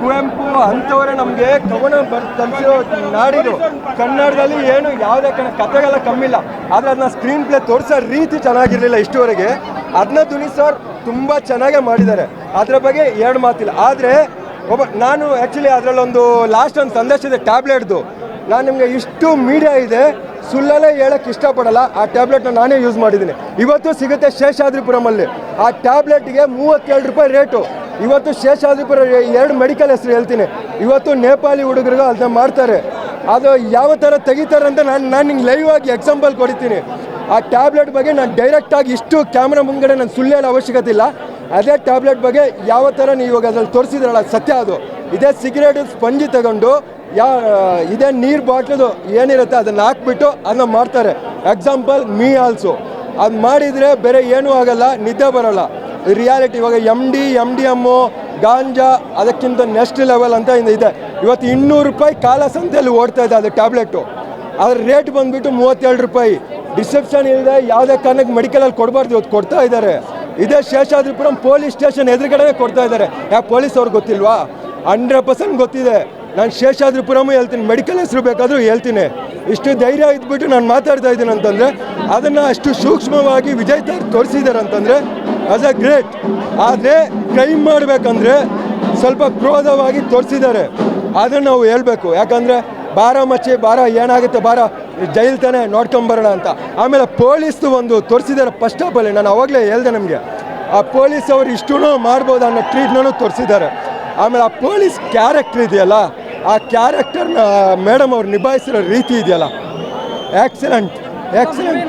ಕುವೆಂಪು ಅಂಥವರೇ ನಮಗೆ ಕವನ ಬರ್ ತಲುಪಿರೋ ನಾಡಿದು. ಕನ್ನಡದಲ್ಲಿ ಏನು ಯಾವುದೇ ಕಣ ಕಥೆಗೆಲ್ಲ ಕಮ್ಮಿಲ್ಲ. ಆದರೆ ಅದನ್ನ ಸ್ಕ್ರೀನ್ ಪ್ಲೇ ತೋರಿಸೋ ರೀತಿ ಚೆನ್ನಾಗಿರಲಿಲ್ಲ ಇಷ್ಟುವರೆಗೆ. ಅದನ್ನ ದುನಿ ಸರ್ ತುಂಬ ಚೆನ್ನಾಗೇ ಮಾಡಿದ್ದಾರೆ. ಅದರ ಬಗ್ಗೆ ಎರಡು ಮಾತಿಲ್ಲ. ಆದರೆ ಒಬ್ಬ, ನಾನು ಆ್ಯಕ್ಚುಲಿ ಅದರಲ್ಲೊಂದು ಲಾಸ್ಟ್ ಒಂದು ಸಂದೇಶ ಇದೆ ಟ್ಯಾಬ್ಲೆಟ್ದು ನಾನು ನಿಮಗೆ ಇಷ್ಟು ಮೀಡಿಯಾ ಇದೆ, ಸುಳ್ಳಲ್ಲೇ ಹೇಳಕ್ಕೆ ಇಷ್ಟಪಡಲ್ಲ. ಆ ಟ್ಯಾಬ್ಲೆಟ್ನ ನಾನೇ ಯೂಸ್ ಮಾಡಿದ್ದೀನಿ. ಇವತ್ತು ಸಿಗುತ್ತೆ ಶೇಷಾದ್ರಿಪುರಮಲ್ಲಿ. ಆ ಟ್ಯಾಬ್ಲೆಟ್ಗೆ ಮೂವತ್ತೇಳು ರೂಪಾಯಿ ರೇಟು ಇವತ್ತು ಶೇಷಾದ್ರಿಪುರ ಎರಡು ಮೆಡಿಕಲ್ ಹೆಸರು ಹೇಳ್ತೀನಿ. ಇವತ್ತು ನೇಪಾಳಿ ಹುಡುಗರು ಅದನ್ನ ಮಾಡ್ತಾರೆ. ಅದು ಯಾವ ಥರ ತೆಗಿತಾರೆ ಅಂತ ನಾನು ನಾನು ನಿಂಗೆ ಲೈವ್ ಆಗಿ ಎಕ್ಸಾಂಪಲ್ ಕೊಡ್ತೀನಿ ಆ ಟ್ಯಾಬ್ಲೆಟ್ ಬಗ್ಗೆ ನಾನು ಡೈರೆಕ್ಟಾಗಿ ಇಷ್ಟು ಕ್ಯಾಮ್ರಾ ಮುಂಗಡೆ ನಾನು ಸುಳ್ಳು ಹೇಳೋ ಅವಶ್ಯಕತೆ ಇಲ್ಲ. ಅದೇ ಟ್ಯಾಬ್ಲೆಟ್ ಬಗ್ಗೆ ಯಾವ ಥರ ನೀವು ಇವಾಗ ಅದ್ರಲ್ಲಿ ತೋರಿಸಿದ್ರಲ್ಲ ಸತ್ಯ ಅದು. ಇದೇ ಸಿಗರೇಟ್ ಸ್ಪಂಜಿ ತಗೊಂಡು ಯಾ ಇದೇ ನೀರು ಬಾಟ್ಲದು ಏನಿರುತ್ತೆ ಅದನ್ನು ಹಾಕ್ಬಿಟ್ಟು ಅದನ್ನ ಮಾಡ್ತಾರೆ. ಎಕ್ಸಾಂಪಲ್ ಮೀ ಆಲ್ಸೋ ಅದು ಮಾಡಿದರೆ ಬೇರೆ ಏನೂ ಆಗಲ್ಲ, ನಿದ್ದೆ ಬರೋಲ್ಲ. ರಿಯಾಲಿಟಿ ಇವಾಗ M D M D M ganja ಅದಕ್ಕಿಂತ ನೆಕ್ಸ್ಟ್ ಲೆವೆಲ್ ಅಂತ ಇಂದ ಇವತ್ತು ಇನ್ನೂರು ರೂಪಾಯಿ ಕಾಲ ಸಂತೆಯಲ್ಲಿ ಓಡ್ತಾ ಇದೆ ಅದು ಟ್ಯಾಬ್ಲೆಟು ಅದ್ರ ರೇಟ್ ಬಂದ್ಬಿಟ್ಟು ಮೂವತ್ತೇಳು ರೂಪಾಯಿ. ರಿಸೆಪ್ಷನ್ ಇಲ್ಲದೆ ಯಾವುದೇ ಕಾರಣಕ್ಕೆ ಮೆಡಿಕಲಲ್ಲಿ ಕೊಡಬಾರ್ದು ಇವತ್ತು ಕೊಡ್ತಾ ಇದ್ದಾರೆ. ಇದೇ ಶೇಷಾದ್ರಿಪುರಂ ಪೊಲೀಸ್ ಸ್ಟೇಷನ್ ಎದುರುಗಡೆ ಕೊಡ್ತಾ ಇದ್ದಾರೆ. ಯಾಕೆ ಪೊಲೀಸ್ ಅವ್ರಿಗೆ ಗೊತ್ತಿಲ್ವಾ? ಹಂಡ್ರೆಡ್ ಪರ್ಸೆಂಟ್ ಗೊತ್ತಿದೆ. ನಾನು ಶೇಷಾದ್ರಿಪುರಮು ಹೇಳ್ತೀನಿ. ಮೆಡಿಕಲ್ ಹೆಸರು ಬೇಕಾದರೂ ಹೇಳ್ತೀನಿ. ಇಷ್ಟು ಧೈರ್ಯ ಇದ್ಬಿಟ್ಟು ನಾನು ಮಾತಾಡ್ತಾ ಇದ್ದೀನಿ ಅಂತಂದರೆ, ಅದನ್ನು ಅಷ್ಟು ಸೂಕ್ಷ್ಮವಾಗಿ ವಿಜಯ್ ತಾರ್ ತೋರಿಸಿದ್ದಾರೆ ಅಂತಂದರೆ ಆಸ್ ಅ ಗ್ರೇಟ್ ಆದರೆ ಕ್ರೈಮ್ ಮಾಡಬೇಕಂದ್ರೆ ಸ್ವಲ್ಪ ಕ್ರೋಧವಾಗಿ ತೋರಿಸಿದ್ದಾರೆ. ಅದನ್ನು ನಾವು ಹೇಳಬೇಕು. ಯಾಕಂದರೆ ಬಾರ ಮಚ್ಚಿ ಬಾರ ಏನಾಗುತ್ತೆ? ಬಾರ ಜೈಲ್ ತಾನೆ ನೋಡ್ಕೊಂಬರೋಣ ಅಂತ. ಆಮೇಲೆ ಪೊಲೀಸ್ದು ಒಂದು ತೋರಿಸಿದ್ದಾರೆ ಫಸ್ಟ್ ಆಫ್ ನಾನು ಅವಾಗಲೇ ಹೇಳ್ದೆ ನಮಗೆ. ಆ ಪೊಲೀಸ್ ಅವ್ರು ಇಷ್ಟೂ ಮಾಡ್ಬೋದು ಅನ್ನೋ ಟ್ರೀಟ್ನೂ ತೋರಿಸಿದ್ದಾರೆ. ಆಮೇಲೆ ಆ ಪೊಲೀಸ್ ಕ್ಯಾರೆಕ್ಟರ್ ಇದೆಯಲ್ಲ, ಆ ಕ್ಯಾರೆಕ್ಟರ್ನ ಮೇಡಮ್ ಅವ್ರು ನಿಭಾಯಿಸಿರೋ ರೀತಿ ಇದೆಯಲ್ಲ. Accident excellent